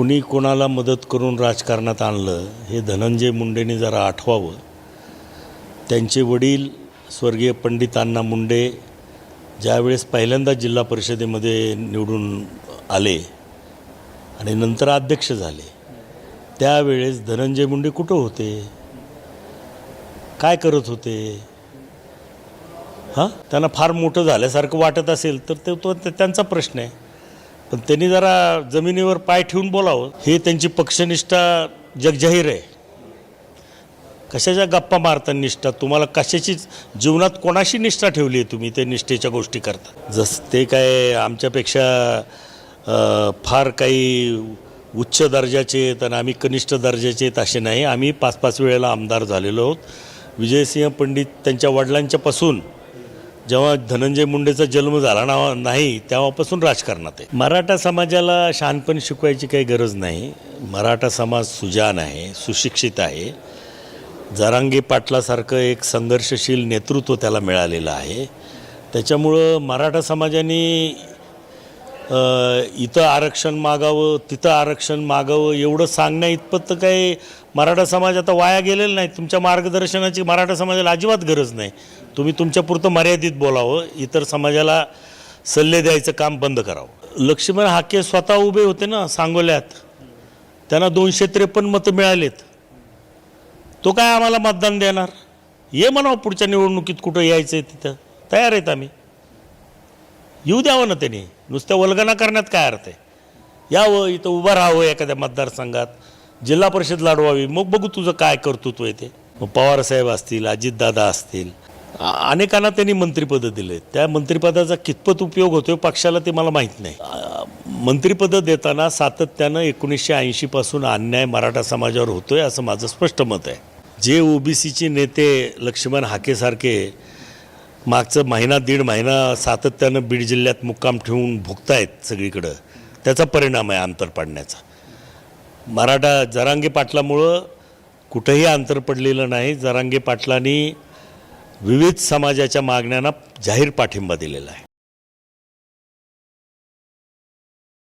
कुणी कोणाला मदत करून राजकारणात आणलं हे धनंजय मुंडेंनी जरा आठवावं. त्यांचे वडील स्वर्गीय पंडित अण्णा मुंडे ज्यावेळेस पहिल्यांदा जिल्हा परिषदेमध्ये निवडून आले आणि नंतर अध्यक्ष झाले त्यावेळेस धनंजय मुंडे कुठं होते? काय करत होते? हां? त्यांना फार मोठं झाल्यासारखं वाटत असेल तर ते तो त्यांचा प्रश्न आहे. पण त्यांनी जरा जमिनीवर पाय ठेवून बोलावं. हे त्यांची पक्षनिष्ठा जगजाहीर आहे. कशाच्या गप्पा मारता निष्ठा? तुम्हाला कशाचीच जीवनात कोणाशी निष्ठा ठेवली आहे तुम्ही? ते निष्ठेच्या गोष्टी करता जस ते काय आमच्यापेक्षा फार काही उच्च दर्जाचे आहेत आणि आम्ही कनिष्ठ दर्जाचे आहेत असे नाही. आम्ही पाच पाच वेळेला आमदार झालेलो आहोत. विजयसिंह पंडित त्यांच्या वडिलांच्यापासून जेव्हा धनंजय मुंडेचा जन्म झाला ना नाही तेव्हापासून राजकारणात आहे. मराठा समाजाला शहाणपण शिकवायची काही गरज नाही. मराठा समाज सुजान आहे सुशिक्षित आहे. जरांगी पाटलासारखं एक संघर्षशील नेतृत्व त्याला मिळालेलं आहे. त्याच्यामुळं मराठा समाजाने इथं आरक्षण मागावं तिथं आरक्षण मागावं एवढं सांगण्या इतपत तर काही मराठा समाज आता वाया गेलेला नाही. तुमच्या मार्गदर्शनाची मराठा समाजाला अजिबात गरज नाही. तुम्ही तुमच्यापुरतं मर्यादित बोलावं इतर समाजाला सल्ले द्यायचं काम बंद करावं. लक्ष्मण हाके स्वतः उभे होते ना सांगोल्यात. त्यांना दोनशे त्रेपन्न मतं मिळालेत. तो काय आम्हाला मतदान देणार? ये म्हणावं पुढच्या निवडणुकीत कुठं यायचं आहे तिथं. तयार आहेत आम्ही. येऊ द्यावं ना त्यांनी. नुसत्या वल्गना करण्यात काय अर्थ आहे? यावं इथं उभं राहावं एखाद्या मतदारसंघात. जिल्हा परिषद लढवावी. मग बघू तुझं काय कर्तृत्व येते मग पवारसाहेब असतील अजितदादा असतील. अनेकांना त्यांनी मंत्रिपदं दिले. त्या मंत्रिपदाचा कितपत उपयोग होतोय पक्षाला ते मला माहीत नाही. मंत्रिपदं देताना सातत्यानं एकोणीसशे ऐंशीपासून अन्याय मराठा समाजावर होतोय असं माझं स्पष्ट मत आहे. जे ओबीसीचे नेते लक्ष्मण हाकेसारखे मागचं महिना दीड महिना सातत्यानं बीड जिल्ह्यात मुक्काम ठेवून भुगतायत सगळीकडं. त्याचा परिणाम आहे अंतर पडण्याचा. मराठा जरांगे पाटलामुळं कुठंही अंतर पडलेलं नाही. जरांगे पाटलांनी विविध समाजाच्या मागण्यांना जाहीर पाठिंबा दिलेला आहे.